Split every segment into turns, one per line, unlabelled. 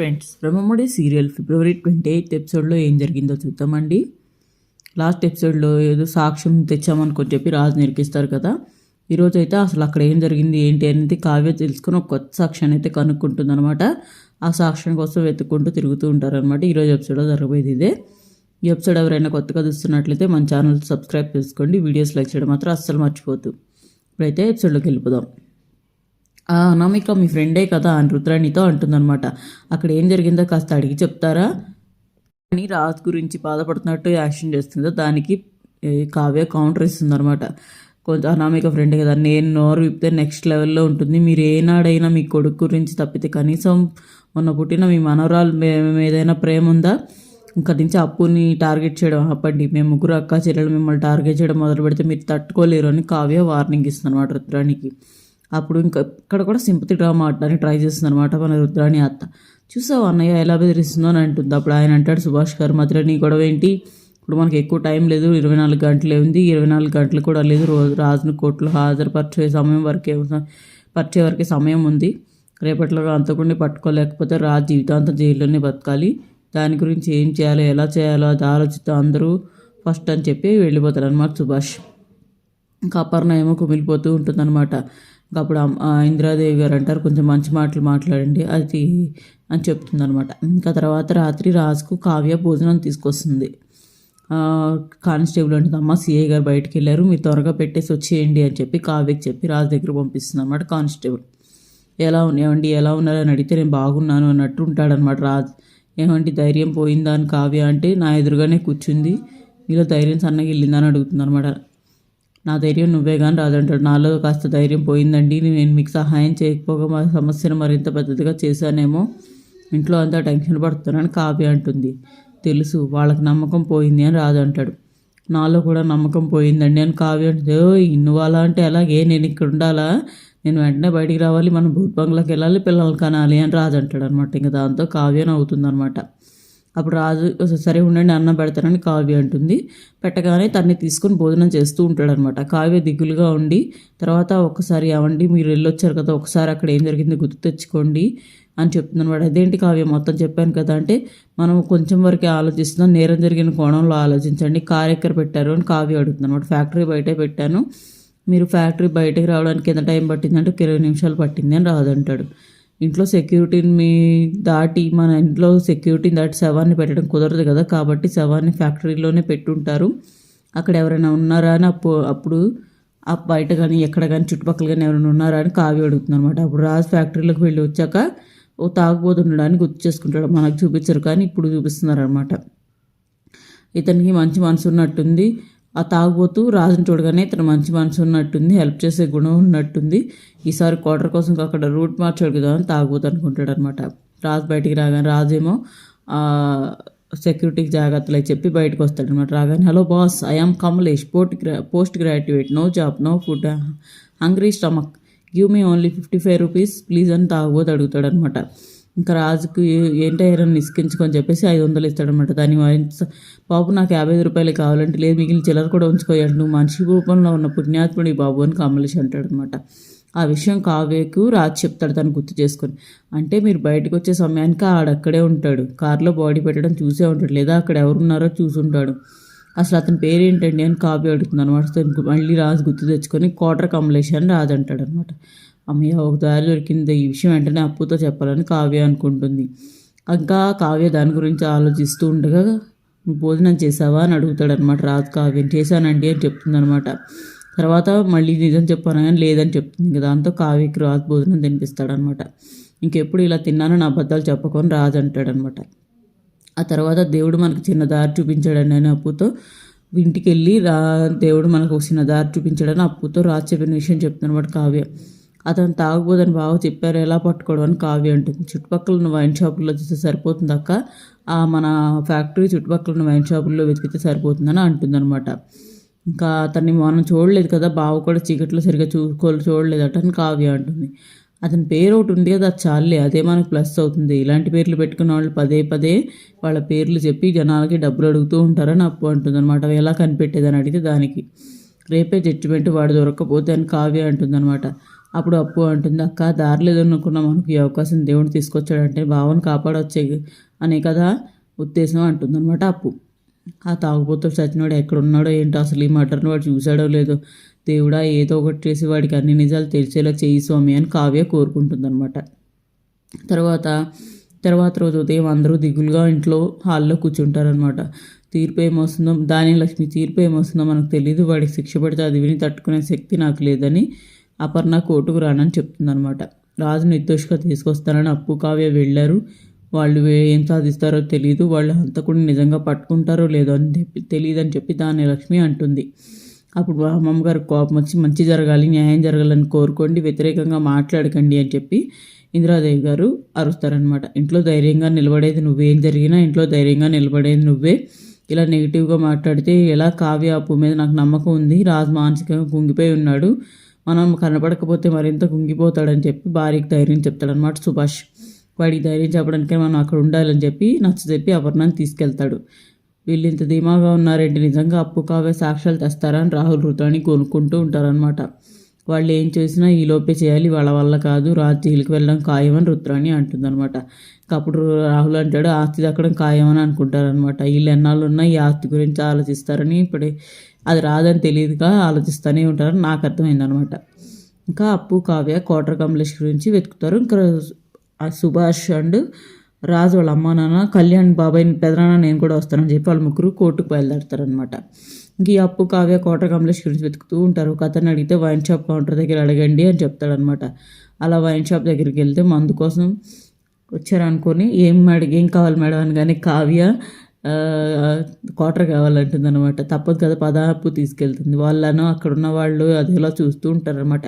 Friends Brahmamudi serial February twenty eighth ఎపిసోడ్లో ఏం జరిగిందో చూద్దామండి. లాస్ట్ ఎపిసోడ్లో ఏదో సాక్ష్యం తెచ్చామనుకొని చెప్పి రాజు నిరికిస్తారు కదా. ఈరోజు అయితే అసలు అక్కడ ఏం జరిగింది ఏంటి అనేది కావ్య తెలుసుకుని ఒక కొత్త సాక్ష్యాన్ని అయితే కనుక్కుంటుంది అనమాట ఆ సాక్ష్యం కోసం వెతుక్కుంటూ తిరుగుతూ ఉంటారనమాట ఈరోజు ఎపిసోడ్లో జరగబోయేది ఇదే. ఈ ఎపిసోడ్ ఎవరైనా కొత్తగా చూస్తున్నట్లయితే మన ఛానల్ సబ్స్క్రైబ్ చేసుకోండి. వీడియోస్ లైక్ చేయడం మాత్రం అస్సలు మర్చిపోద్దు ఇప్పుడైతే ఎపిసోడ్లోకి వెళ్ళిపోదాం. ఆ అనామిక మీ ఫ్రెండే కదా అని రుద్రాణితో అంటుందన్నమాట. అక్కడ ఏం జరిగిందో కాస్త అడిగి చెప్తారా? అని రాజ్ గురించి బాధపడుతున్నట్టు యాక్షన్ చేస్తుందో దానికి కావ్య కౌంటర్ ఇస్తుందన్నమాట కొంచెం అనామిక ఫ్రెండ్ కదా నేను నోరు విప్పితే నెక్స్ట్ లెవెల్లో ఉంటుంది. మీరు ఏనాడైనా మీ కొడుకు గురించి తప్పితే కనీసం మొన్న పుట్టిన మీ మనవరాలు ఏదైనా ప్రేమ ఉందా? ఇంకా నుంచి అప్పుని టార్గెట్ చేయడం ఆపండి. మేము ముగ్గురు అక్క చెల్లెలు మిమ్మల్ని టార్గెట్ చేయడం మొదలు పెడితే మీరు తట్టుకోలేరు అని కావ్య వార్నింగ్ ఇస్తుంది అనమాట రుద్రానికి అప్పుడు ఇంకా ఇక్కడ కూడా సింపతి డ్రామా ఆడడానికి ట్రై చేస్తుంది అనమాట మన రుద్రాణి అత్త. చూసావు అన్నయ్య ఎలా బెదిరిస్తుందో అని అంటుంది. అప్పుడు ఆయన అంటాడు సుభాష్ గారు మధ్యలో నీ గొడవ ఏంటి? ఇప్పుడు మనకి ఎక్కువ టైం లేదు ఇరవై నాలుగు గంటలే ఉంది. ఇరవై నాలుగు గంటలు కూడా లేదు. రోజు రాజును కోర్టులో హాజరుపరిచే సమయం వరకే పరిచే వరకే సమయం ఉంది. రేపట్లో అంతకుండా పట్టుకోలేకపోతే రాజు జీవితాంతం జైల్లోనే బతకాలి. దాని గురించి ఏం చేయాలో ఎలా చేయాలో అది ఆలోచిస్తూ అందరూ ఫస్ట్ అని చెప్పి వెళ్ళిపోతారు అనమాట సుభాష్. ఇంకా అపర్ణ ఏమో కుమిలిపోతూ ఉంటుందన్నమాట. అప్పుడు అమ్- ఇందిరాదేవి గారు అంటారు కొంచెం మంచి మాటలు మాట్లాడండి అది అని చెప్తుందనమాట ఇంకా తర్వాత రాత్రి రాజుకు కావ్య భోజనం తీసుకొస్తుంది. కానిస్టేబుల్ అంటే అమ్మ సిఐ గారు బయటకు వెళ్ళారు మీరు త్వరగా పెట్టేసి వచ్చేయండి అని చెప్పి కావ్యకి చెప్పి రాజు దగ్గర పంపిస్తుంది అనమాట కానిస్టేబుల్. ఎలా ఉన్నా- ఏమండి ఎలా అని అడిగితే నేను బాగున్నాను అన్నట్టు ఉంటాడనమాట రాజు. ఏమండి ధైర్యం పోయిందా? అని కావ్య అంటే నా ఎదురుగానే కూర్చుంది మీలో ధైర్యం సన్నగిల్లిందని అడుగుతుంది అనమాట నా ధైర్యం నువ్వే కానీ రాదంటాడు. నాలో కాస్త ధైర్యం పోయిందండి. నేను మీకు సహాయం చేయకపోగా మా సమస్యను మరింత పెద్దదిగా చేశానేమో. ఇంట్లో అంతా టెన్షన్ పడుతున్నాను కావ్య అంటుంది. తెలుసు వాళ్ళకి నమ్మకం పోయింది అని రాదంటాడు. నాలో కూడా నమ్మకం పోయిందండి అని కావ్య అంటే ఓయ్ నువ్వు అలా అంటే అలాగే నేను ఇక్కడ ఉండాలా? నేను వెంటనే బయటికి రావాలి. మనం భూత్ బంగ్లాకి వెళ్ళాలి పిల్లలు కనాలి అని రాదంటాడు అనమాట ఇంకా దాంతో కావ్య నవ్వుతుందన్నమాట అప్పుడు రాజు సరే ఉండండి అన్నం పెడతానని కావ్య అంటుంది. పెట్టగానే తన్ని తీసుకొని భోజనం చేస్తూ ఉంటాడనమాట. కావ్య దిగులుగా ఉండి తర్వాత ఒక్కసారి అవండి మీరు వెళ్ళొచ్చారు కదా ఒకసారి అక్కడ ఏం జరిగింది గుర్తు తెచ్చుకోండి అని చెప్తుందనమాట. అదేంటి కావ్య మొత్తం చెప్పాను కదా అంటే మనం కొంచెం వరకే ఆలోచిస్తున్నాం నేరం జరిగిన కోణంలో ఆలోచించండి కార్ ఎక్కడ పెట్టారు అని కావ్య అడుగుతుందనమాట. ఫ్యాక్టరీ బయటే పెట్టాను మీరు ఫ్యాక్టరీ బయటకు రావడానికి ఎంత టైం పట్టిందంటే ఒక ఇరవై నిమిషాలు పట్టింది అని రాదంటాడు ఇంట్లో సెక్యూరిటీని మీ దాటి మన ఇంట్లో సెక్యూరిటీని దాటి శవాన్ని పెట్టడం కుదరదు కదా కాబట్టి శవాన్ని ఫ్యాక్టరీలోనే పెట్టుంటారు. అక్కడ ఎవరైనా ఉన్నారా అని అప్పు అప్పుడు ఆ బయట కానీ ఎక్కడ కానీ చుట్టుపక్కల కానీ ఎవరైనా ఉన్నారా అని కావి అడుగుతున్నారు అనమాట అప్పుడు రాజు ఫ్యాక్టరీలోకి వెళ్ళి వచ్చాక ఓ తాగుబోతుండడానికి గుర్తు చేసుకుంటాడు. మనకు చూపించరు కానీ ఇప్పుడు చూపిస్తున్నారు అనమాట ఇతనికి మంచి మనసు ఉన్నట్టుంది. ఆ తాగుబోతూ రాజుని చూడగానే ఇతను మంచి మనసు ఉన్నట్టుంది హెల్ప్ చేసే గుణం ఉన్నట్టుంది. ఈసారి క్వార్టర్ కోసం అక్కడ రూట్ మార్చాడు కదా అని తాగుబోతు అనుకుంటాడు అనమాట రాజు బయటికి రాగానే రాజేమో సెక్యూరిటీకి జాగ్రత్తలు అయి చెప్పి బయటకు వస్తాడు అనమాట రాగానే hello boss I'm Kamlesh. Post gra post graduate no job no food hungry stomach give me only fifty five rupees please అని తాగుబోతు అడుగుతాడు అనమాట ఇంకా రాజుకు ఏ- ఏంటో చెప్పేసి ఐదు వందలు ఇస్తాడనమాట దాని బాబు నాకు యాభై ఐదు రూపాయలు కావాలంటే లేదు మిగిలిన చిల్లర కూడా ఉంచుకోయాడు నువ్వు మనిషి రూపంలో ఉన్న పుణ్యాత్ముడి బాబు అని కమలేష్ అంటాడనమాట ఆ విషయం కావ్యకు రాజు చెప్తాడు తను గుర్తు చేసుకొని. అంటే మీరు బయటకు వచ్చే సమయానికి ఆడక్కడే ఉంటాడు. కారులో బాడీ పెట్టడం చూసే ఉంటాడు. లేదా అక్కడ ఎవరున్నారో చూసుంటాడు. అసలు అతని పేరు ఏంటండి అని కాపీ అడుగుతుంది అనమాట. మళ్ళీ రాజు గుర్తు తెచ్చుకొని క్వార్టర్ కమలేష్ అని రాజు అంటాడు అనమాట. అమ్మయ్య ఒక దారి దొరికింది. ఈ విషయం వెంటనే అప్పుతో చెప్పాలని కావ్య అనుకుంటుంది. ఇంకా కావ్య దాని గురించి ఆలోచిస్తూ ఉండగా నువ్వు భోజనం చేసావా? అని అడుగుతాడు అనమాట రాజు కావ్యం. చేశానండి అని చెప్తుంది అనమాట. తర్వాత మళ్ళీ నిజం చెప్పాను కానీ లేదని చెప్తుంది. ఇంకా దాంతో కావ్యకి రాజు భోజనం తినిపిస్తాడనమాట. ఇంకెప్పుడు ఇలా తిన్నానని అబద్ధాలు చెప్పకొని రాజు అంటాడనమాట. ఆ తర్వాత దేవుడు మనకు చిన్న దారి చూపించాడని నేను అప్పుతో ఇంటికి వెళ్ళి రా దేవుడు మనకు ఒక చిన్న దారి చూపించాడని అప్పుతో రాజు చెప్పిన విషయం చెప్తున్నమాట కావ్య. అతను తాగబోదని బాగా చెప్పారు ఎలా పట్టుకోవడం? అని కావ్య అంటుంది. చుట్టుపక్కల ఉన్న వైన్ షాపుల్లో చూస్తే సరిపోతుంది అక్క. ఆ మన ఫ్యాక్టరీ చుట్టుపక్కల ఉన్న వైన్ షాపుల్లో వెతికితే సరిపోతుందని అంటుందన్నమాట. ఇంకా అతన్ని మనం చూడలేదు కదా బావ కూడా చీకట్లో సరిగా చూ చూడలేదట అని కావ్య అంటుంది. అతని పేరు ఒకటి ఉంది కదా అది చాలే అదే మనకు ప్లస్ అవుతుంది. ఇలాంటి పేర్లు పెట్టుకున్న వాళ్ళు పదే పదే వాళ్ళ పేర్లు చెప్పి జనాలకి డబ్బులు అడుగుతూ ఉంటారని అప్పు అంటుందన్నమాట. ఎలా కనిపెట్టేదని అడిగితే దానికి. రేపే జడ్జిమెంట్ వాడు దొరకకపోతే అని కావ్య అంటుందన్నమాట. అప్పుడు అప్పు అంటుంది అక్క దారిలో ఎదుర్కొన్న మనకు ఈ అవకాశం దేవుడు తీసుకొచ్చాడంటే భావన కాపాడొచ్చే అనే కదా ఉద్దేశం అంటుందన్నమాట అప్పు. ఆ తాగుబోతుడు చచ్చినవాడు ఎక్కడున్నాడో ఏంటో అసలు ఈ మటర్ని వాడు చూశాడో లేదో దేవుడా ఏదో ఒకటి చేసి వాడికి అన్ని నిజాలు తెలిసేలా చేయి స్వామి అని కావ్య కోరుకుంటుందన్నమాట. తర్వాత తర్వాత రోజు ఉదయం అందరూ దిగులుగా ఇంట్లో హాల్లో కూర్చుంటారనమాట తీర్పు ఏమొస్తుందో దాని లక్ష్మి తీర్పు ఏమొస్తుందో మనకు తెలియదు వాడికి శిక్ష పడితే అది విని తట్టుకునే శక్తి నాకు లేదని అపర్ణ కోర్టుకు రానని చెప్తుందనమాట రాజు నిర్దోషిగా తీసుకొస్తానని అప్పు కావ్య వెళ్ళారు. వాళ్ళు ఏం సాధిస్తారో తెలియదు వాళ్ళు హంతకుడిని నిజంగా పట్టుకుంటారో లేదో అని చెప్పి తెలియదని చెప్పి దాని లక్ష్మి అంటుంది. అప్పుడు అమ్మమ్మగారు కోపం వచ్చి మంచి జరగాలి న్యాయం జరగాలని కోరుకోండి వ్యతిరేకంగా మాట్లాడకండి అని చెప్పి ఇందిరాదేవి గారు అరుస్తారనమాట ఇంట్లో ధైర్యంగా నిలబడేది నువ్వేం జరిగినా ఇంట్లో ధైర్యంగా నిలబడేది నువ్వే. ఇలా నెగిటివ్గా మాట్లాడితే ఎలా కావ్య అప్పు మీద నాకు నమ్మకం ఉంది రాజు మానసికంగా కుంగిపోయి ఉన్నాడు మనం కనపడకపోతే మరింత కుంగిపోతాడని చెప్పి భార్యకి ధైర్యం చెప్తాడనమాట సుభాష్. వాడికి ధైర్యం చెప్పడానికే మనం అక్కడ ఉండాలని చెప్పి నచ్చ చెప్పి అపర్ణాన్ని తీసుకెళ్తాడు. వీళ్ళు ఇంత ధీమాగా ఉన్నారేంటి నిజంగా అప్పు కావే సాక్ష్యాలు తెస్తారని రాహుల్ రుతాని కొనుక్కుంటూ ఉంటారనమాట వాళ్ళు ఏం చేసినా ఈ లోపే చేయాలి వాళ్ళ వల్ల కాదు రాజు జైలుకి వెళ్ళడం ఖాయమని రుద్రాణి అంటుందన్నమాట. అప్పుడు రాహుల్ అంటాడు ఆస్తి దక్కడం ఖాయమని అనుకుంటారనమాట వీళ్ళు ఎన్నాళ్ళు ఉన్నా ఈ ఆస్తి గురించి ఆలోచిస్తారని ఇప్పుడే అది రాదని తెలియదుగా ఆలోచిస్తూనే ఉంటారని నాకు అర్థమైందనమాట ఇంకా అప్పు కావ్య కోటర్ కమలేష్ గురించి వెతుకుతారు. ఇంకా సుభాష్ అండ్ రాజు వాళ్ళ అమ్మ నాన్న కళ్యాణ్ బాబాయ్ పెదనాన్న నేను కూడా వస్తానని చెప్పి వాళ్ళ ముగ్గురు కోర్టుకు బయలుదేరతారనమాట ఇంక ఈ అప్పు కావ్య కోట కమలేష్ గురించి వెతుకుతూ ఉంటారు. ఒక అతను అడిగితే వైన్ షాప్ కౌంటర్ దగ్గర అడగండి అని చెప్తాడనమాట అలా వైన్ షాప్ దగ్గరికి వెళ్తే మందు కోసం వచ్చారనుకొని ఏం అడిగి ఏం కావాలి మేడం? అని కానీ కావ్య క్వార్టర్ కావాలంటుంది అనమాట తప్పదు కదా పదాపు తీసుకెళ్తుంది. వాళ్ళను అక్కడ ఉన్న వాళ్ళు అదేలా చూస్తూ ఉంటారనమాట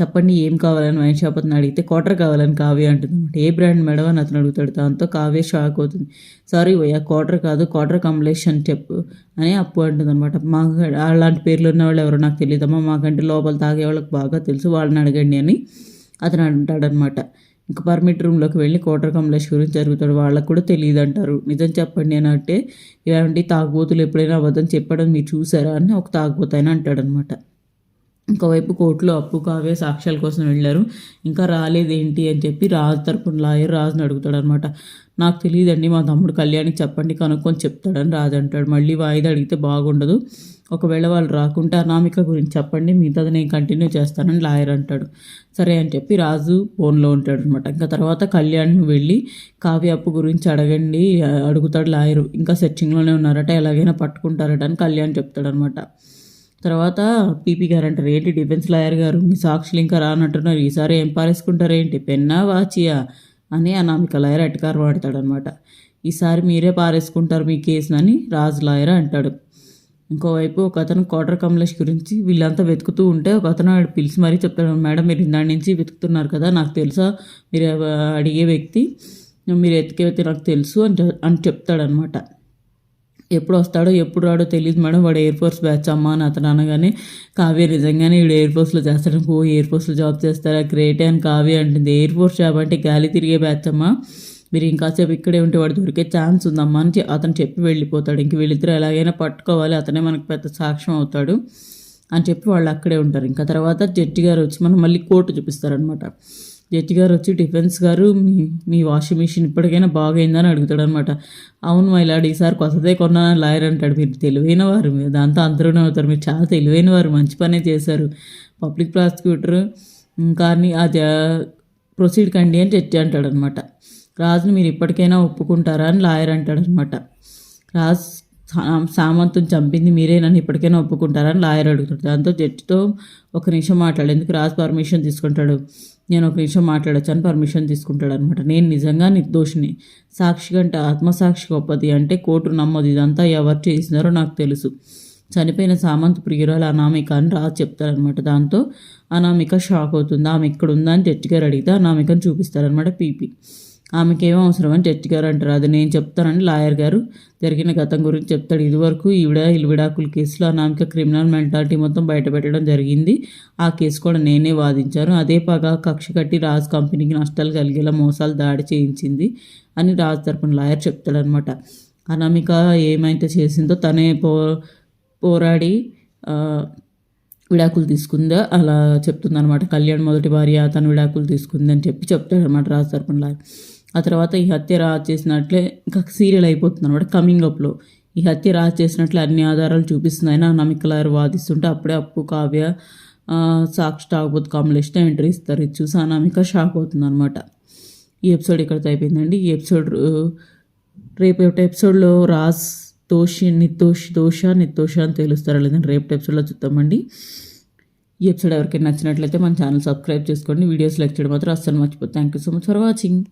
చెప్పండి ఏం కావాలని వైన్ షాప్ అతను అడిగితే క్వార్టర్ కావాలని కావ్య అంటుంది అనమాట. ఏ బ్రాండ్ మేడం అని అతను అడుగుతాడు. దాంతో కావ్య షాక్ అవుతుంది. సారీ భయ్యా క్వార్టర్ కాదు క్వార్టర్ కాంబినేషన్ చెప్పు అని అప్పు అంటుంది అనమాట. మాకు అలాంటి పేర్లు ఉన్న వాళ్ళు ఎవరో నాకు తెలియదమ్మా. మాకంటే లోపల తాగే వాళ్ళకి బాగా తెలుసు వాళ్ళని అడగండి అని అతను అంటాడనమాట. ఇంకా పర్మిట్ రూమ్లోకి వెళ్ళి కోటర్ కమలేష్ గురించి జరుగుతాడు వాళ్ళకు కూడా తెలియదు అంటారు నిజం చెప్పండి అని అంటే ఇలాంటి తాగుబోతులు ఎప్పుడైనా అబద్ధం చెప్పడం మీరు చూసారా? అని ఒక తాగుబోతాయని అంటాడనమాట. ఇంకోవైపు కోర్టులో అప్పు కావే సాక్ష్యాల కోసం వెళ్ళారు. ఇంకా రాలేదేంటి అని చెప్పి రాజు తరపున లాయర్ రాజుని అడుగుతాడు అనమాట నాకు తెలియదండి మా తమ్ముడు కళ్యాణికి చెప్పండి కనుక్కొని చెప్తాడని రాజు అంటాడు. మళ్ళీ వాయిదా అడిగితే బాగుండదు. ఒకవేళ వాళ్ళు రాకుంటే అనామిక గురించి చెప్పండి మిగతాది నేను కంటిన్యూ చేస్తానని లాయర్ అంటాడు. సరే అని చెప్పి రాజు ఫోన్లో ఉంటాడు అనమాట ఇంకా తర్వాత కళ్యాణ్ వెళ్ళి కావ్య అప్పు గురించి అడగండి అడుగుతాడు లాయరు. ఇంకా సెర్చింగ్లోనే ఉన్నారట ఎలాగైనా పట్టుకుంటారట అని కళ్యాణ్ చెప్తాడనమాట తర్వాత పీపీ గారు అంటారు ఏంటి డిఫెన్స్ లాయర్ గారు? మీ సాక్షులు ఇంకా రానంటున్నారు. ఈసారి ఏం పారేసుకుంటారేంటి పెన్నా వాచియా? అని అనామిక లాయర్ అటకారు వాడతాడనమాట ఈసారి మీరే పారేసుకుంటారు మీ కేసునని రాజు లాయర్ అంటాడు. ఇంకోవైపు ఒక అతను కోటర్ కమలేష్ గురించి వీళ్ళంతా వెతుకుతూ ఉంటే ఒక అతను పిలిచి మరీ చెప్తాడు మేడం మీరు ఇందాడి నుంచి వెతుకుతున్నారు కదా నాకు తెలుసా మీరు అడిగే వ్యక్తి మీరు ఎతికే నాకు తెలుసు అని అని చెప్తాడనమాట. ఎప్పుడు వస్తాడో ఎప్పుడు రాడో తెలియదు మేడం. వాడు ఎయిర్ ఫోర్స్ బ్యాచ్ అమ్మ అని అతను అనగానే కావ్య నిజంగానే వీడు ఎయిర్ ఫోర్స్లో చేస్తాడు. ఓ ఎయిర్ ఫోర్స్లో జాబ్ చేస్తారా? గ్రేట్ అని కావ్య అంటుంది. ఎయిర్ ఫోర్స్ జాబ్ అంటే గాలి తిరిగే బ్యాచ్ అమ్మ. మీరు ఇంకాసేపు ఇక్కడే ఉంటే వాడు దొరికే ఛాన్స్ ఉందమ్మా అని అతను చెప్పి వెళ్ళిపోతాడు. ఇంక వీళ్ళిద్దరు ఎలాగైనా పట్టుకోవాలి. అతనే మనకు పెద్ద సాక్ష్యం అవుతాడు అని చెప్పి వాళ్ళు అక్కడే ఉంటారు. ఇంకా తర్వాత జడ్జి గారు వచ్చి మనం మళ్ళీ కోర్టు చూపిస్తారనమాట జడ్జి గారు వచ్చి డిఫెన్స్ గారు మీ మీ వాషింగ్ మిషన్ ఇప్పటికైనా బాగైందని అడుగుతాడు అనమాట అవును మా ఇలాంటి ఈసారి కొత్తదే కొన్నాను లాయర్ అంటాడు. మీరు తెలివైన వారు దాంతో అందరూనే అవుతారు. మీరు చాలా తెలివైన వారు మంచి పనే చేశారు. పబ్లిక్ ప్రాసిక్యూటర్ కానీ అది ప్రొసీడ్ కండి అని జడ్జి అంటాడనమాట రాజుని మీరు ఇప్పటికైనా ఒప్పుకుంటారా అని లాయర్ అంటాడనమాట రాజు సామంతుని చంపింది మీరే నన్ను ఇప్పటికైనా ఒప్పుకుంటారని లాయర్ అడుగుతాడు. దాంతో జడ్జితో ఒక నిమిషం మాట్లాడు. ఎందుకు రాజు పర్మిషన్ తీసుకుంటాడు? నేను ఒక నిమిషం మాట్లాడచ్చు అని పర్మిషన్ తీసుకుంటాడు అనమాట నేను నిజంగా నిర్దోషిని. సాక్షి కంటే ఆత్మసాక్షి గొప్పది అంటే కోర్టు నమ్మదు. ఇదంతా ఎవరు చేసినారో నాకు తెలుసు. చనిపోయిన సామంత్ ప్రియురాలు అనామిక అని రాజు చెప్తారనమాట దాంతో అనామిక షాక్ అవుతుంది. ఆమె ఇక్కడ ఉందా అని జడ్జి గారు అడిగితే అనామికను చూపిస్తారనమాట పీపీ. ఆమెకేం అవసరం అని జడ్జి గారు అంటారు. అది నేను చెప్తానని లాయర్ గారు జరిగిన గతం గురించి చెప్తాడు. ఇదివరకు ఈవిడ విడాకుల కేసులో అనామిక క్రిమినల్ మెంటాలిటీ మొత్తం బయటపెట్టడం జరిగింది. ఆ కేసు కూడా నేనే వాదించాను. అదే పగా కక్ష కట్టి రాజ్ కంపెనీకి నష్టాలు కలిగేలా మోసాలు దాడి చేయించింది అని రాజ్ తరపున లాయర్ చెప్తాడనమాట అనామిక ఏమైతే చేసిందో తనే పో పోరాడి విడాకులు తీసుకుందా? అలా చెప్తుందనమాట కళ్యాణ్ మొదటి భార్య తను విడాకులు తీసుకుందని అని చెప్పి చెప్తాడనమాట రాజు తరపున ఆ తర్వాత ఈ హత్య రాజ్ చేసినట్లే ఇంకా సీరియల్ అయిపోతుంది అనమాట కమింగ్ అప్లో ఈ హత్య రాజ్ చేసినట్లే అన్ని ఆధారాలు చూపిస్తున్నాయి నా నమ్మికలారు వాదిస్తుంటే అప్పుడే అప్పు కావ్య సాక్షి తాగబోతు కాంబినేషన్ ఎంట్రీ ఇస్తారు. ఇది చూసి అనామిక షాక్ అవుతుంది అనమాట ఈ ఎపిసోడ్ ఇక్కడితో అయిపోయిందండి. ఈ ఎపిసోడ్ ఆ, రేపు ఎపిసోడ్లో రాజ్ దోషి నితోష్ దోష నితోష అని తెలుస్తారా లేదంటే రేపు ఎపిసోడ్లో చూద్దామండి. ఈ ఎపిసోడ్ ఎవరికైనా నచ్చినట్లయితే మన ఛానల్ సబ్స్క్రైబ్ చేసుకోండి. వీడియోస్ లైక్ చేయడం మాత్రం అస్సలు మర్చిపోతుంది thank you so much for watching